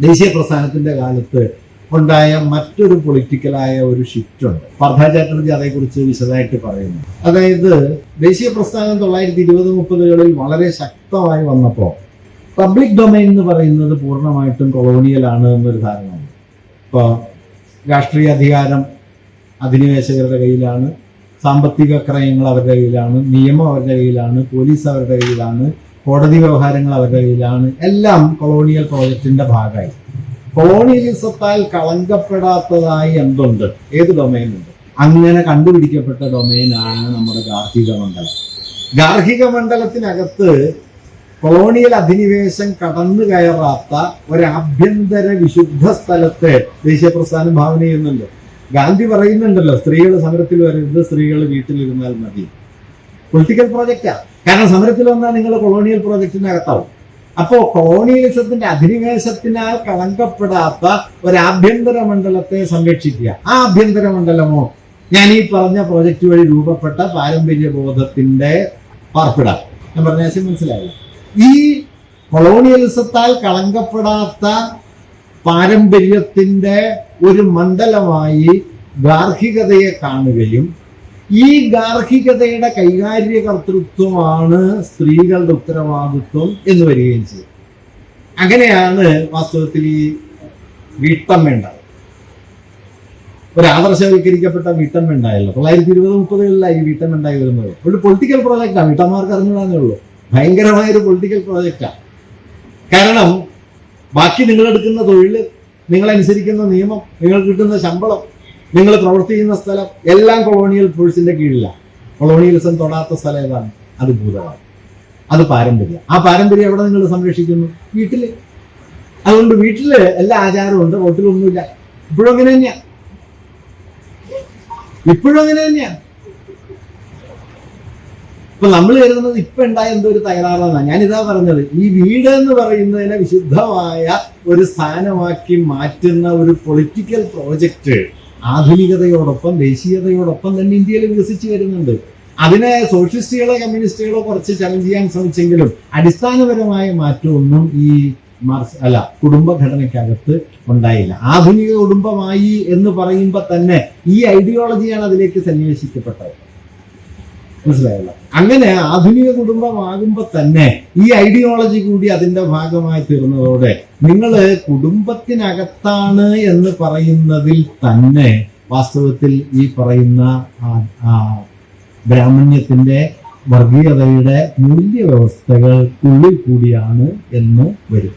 ദേശീയ പ്രസ്ഥാനത്തിന്റെ കാലത്ത് ഉണ്ടായ മറ്റൊരു പൊളിറ്റിക്കലായ ഒരു ഷിഫ്റ്റ് ഉണ്ട്. പർദ്ധ ചാറ്റർജി അതേക്കുറിച്ച് വിശദമായിട്ട് പറയുന്നു. അതായത് ദേശീയ പ്രസ്ഥാനം തൊള്ളായിരത്തി ഇരുപത് മുപ്പതുകളിൽ വളരെ ശക്തമായി വന്നപ്പോൾ പബ്ലിക് ഡൊമൈൻ എന്ന് പറയുന്നത് പൂർണമായിട്ടും കൊളോണിയലാണ് എന്നൊരു ധാരണയുണ്ട് ഇപ്പോൾ രാഷ്ട്രീയ അധികാരം അധിനിവേശകരുടെ കയ്യിലാണ് സാമ്പത്തിക ക്രയങ്ങൾ അവരുടെ കയ്യിലാണ് നിയമം അവരുടെ കയ്യിലാണ് പോലീസ് അവരുടെ കയ്യിലാണ് കോടതി വ്യവഹാരങ്ങൾ അവരുടെ കയ്യിലാണ്. എല്ലാം കൊളോണിയൽ പ്രോജക്റ്റിന്റെ ഭാഗമായി. കൊളോണിയലിസത്താൽ കളങ്കപ്പെടാത്തതായി എന്തുണ്ട്? ഏത് ഡൊമൈനുണ്ട്? അങ്ങനെ കണ്ടുപിടിക്കപ്പെട്ട ഡൊമൈനാണ് നമ്മുടെ ഗാർഹിക മണ്ഡലം. ഗാർഹിക മണ്ഡലത്തിനകത്ത് കൊളോണിയൽ അധിനിവേശം കടന്നു കയറാത്ത ഒരാഭ്യന്തര വിശുദ്ധ സ്ഥലത്തെ ദേശീയ പ്രസ്ഥാനം ഭാവന ചെയ്യുന്നുണ്ട്. ഗാന്ധി പറയുന്നുണ്ടല്ലോ സ്ത്രീകൾ സമരത്തിൽ വരരുത് സ്ത്രീകൾ വീട്ടിലിരുന്നാൽ മതി. പൊളിറ്റിക്കൽ പ്രോജക്റ്റാ കാരണം സമരത്തിൽ വന്നാൽ നിങ്ങൾ കൊളോണിയൽ പ്രോജക്റ്റിനകത്താവും അപ്പോ കൊളോണിയലിസത്തിന്റെ അധിനിവേശത്തിനാൽ കളങ്കപ്പെടാത്ത ഒരു ആഭ്യന്തര മണ്ഡലത്തെ സംരക്ഷിക്കുക. ആ ആഭ്യന്തര മണ്ഡലമോ ഞാൻ ഈ പറഞ്ഞ പ്രോജക്റ്റ് വഴി രൂപപ്പെട്ട പാരമ്പര്യ ബോധത്തിന്റെ പാർപ്പിട. ഞാൻ പറഞ്ഞ മനസ്സിലായില്ല? മനസ്സിലായി ഈ കൊളോണിയലിസത്താൽ കളങ്കപ്പെടാത്ത പാരമ്പര്യത്തിന്റെ ഒരു മണ്ഡലമായി ഗാർഹികതയെ കാണുകയും ഈ ഗാർഹികതയുടെ കൈകാര്യ കർത്തൃത്വമാണ് സ്ത്രീകളുടെ ഉത്തരവാദിത്വം എന്ന് വരികയും ചെയ്യും. അങ്ങനെയാണ് വാസ്തവത്തിൽ ഈ വീട്ടമ്മ ഉണ്ടായത്. ഒരു ആദർശവൽക്കരിക്കപ്പെട്ട വീട്ടമ്മ ഉണ്ടായല്ലോ. തൊള്ളായിരത്തി ഇരുപത് മുപ്പതുകളിലായി ഈ വീട്ടമ്മ ഉണ്ടായി വരുന്നത് ഒരു പൊളിറ്റിക്കൽ പ്രോജക്റ്റാണ് വീട്ടമ്മമാർക്ക് അറിഞ്ഞതാണേ ഉള്ളൂ. ഭയങ്കരമായ ഒരു പൊളിറ്റിക്കൽ പ്രോജക്റ്റാണ് കാരണം ബാക്കി നിങ്ങളെടുക്കുന്ന തൊഴിൽ നിങ്ങളനുസരിക്കുന്ന നിയമം നിങ്ങൾ കിട്ടുന്ന ശമ്പളം നിങ്ങൾ പ്രവർത്തിക്കുന്ന സ്ഥലം എല്ലാം കൊളോണിയൽ ഫോഴ്സിന്റെ കീഴിലാണ് കൊളോണിയലിസം തൊടാത്ത സ്ഥലം ഏതാണ്? അത് ഭൂതമാണ് അത് പാരമ്പര്യം. ആ പാരമ്പര്യം എവിടെ നിങ്ങൾ സംരക്ഷിക്കുന്നു? വീട്ടിൽ. അതുകൊണ്ട് വീട്ടിൽ എല്ലാ ആചാരവും ഉണ്ട് റോട്ടിലൊന്നുമില്ല ഇപ്പോഴും അങ്ങനെ തന്നെയാ. ഇപ്പോഴും അങ്ങനെ തന്നെയാ. ഇപ്പൊ നമ്മൾ കരുതുന്നത് ഇപ്പൊ ഉണ്ടായ എന്തോ ഒരു തകരാറാണ്. ഞാനിതാ പറഞ്ഞത് ഈ വീട് എന്ന് പറയുന്നതിനെ വിശുദ്ധമായ ഒരു സ്ഥാനമാക്കി മാറ്റുന്ന ഒരു പൊളിറ്റിക്കൽ പ്രോജക്റ്റ് ആധുനികതയോടൊപ്പം ദേശീയതയോടൊപ്പം തന്നെ ഇന്ത്യയിൽ വികസിച്ചു വരുന്നുണ്ട്. അതിനെ സോഷ്യലിസ്റ്റുകളോ കമ്മ്യൂണിസ്റ്റുകളോ കുറച്ച് ചലഞ്ച് ചെയ്യാൻ ശ്രമിച്ചെങ്കിലും അടിസ്ഥാനപരമായ മാറ്റമൊന്നും ഈ അല്ല കുടുംബഘടനയ്ക്കകത്ത് ഉണ്ടായില്ല. ആധുനിക കുടുംബമായി എന്ന് പറയുമ്പോൾ തന്നെ ഈ ഐഡിയോളജിയാണ് അതിലേക്ക് സന്നിവേശിക്കപ്പെട്ടത്. മനസ്സിലായല്ലോ? അങ്ങനെ ആധുനിക കുടുംബമാകുമ്പോൾ തന്നെ ഈ ഐഡിയോളജി കൂടി അതിന്റെ ഭാഗമായി തീർന്നതോടെ നിങ്ങൾ കുടുംബത്തിനകത്താണ് എന്ന് പറയുന്നതിൽ തന്നെ വാസ്തവത്തിൽ ഈ പറയുന്ന ബ്രാഹ്മണ്യത്തിന്റെ വർഗീയതയുടെ മൂല്യവ്യവസ്ഥകൾക്കുള്ളിൽ കൂടിയാണ് എന്ന് വരും.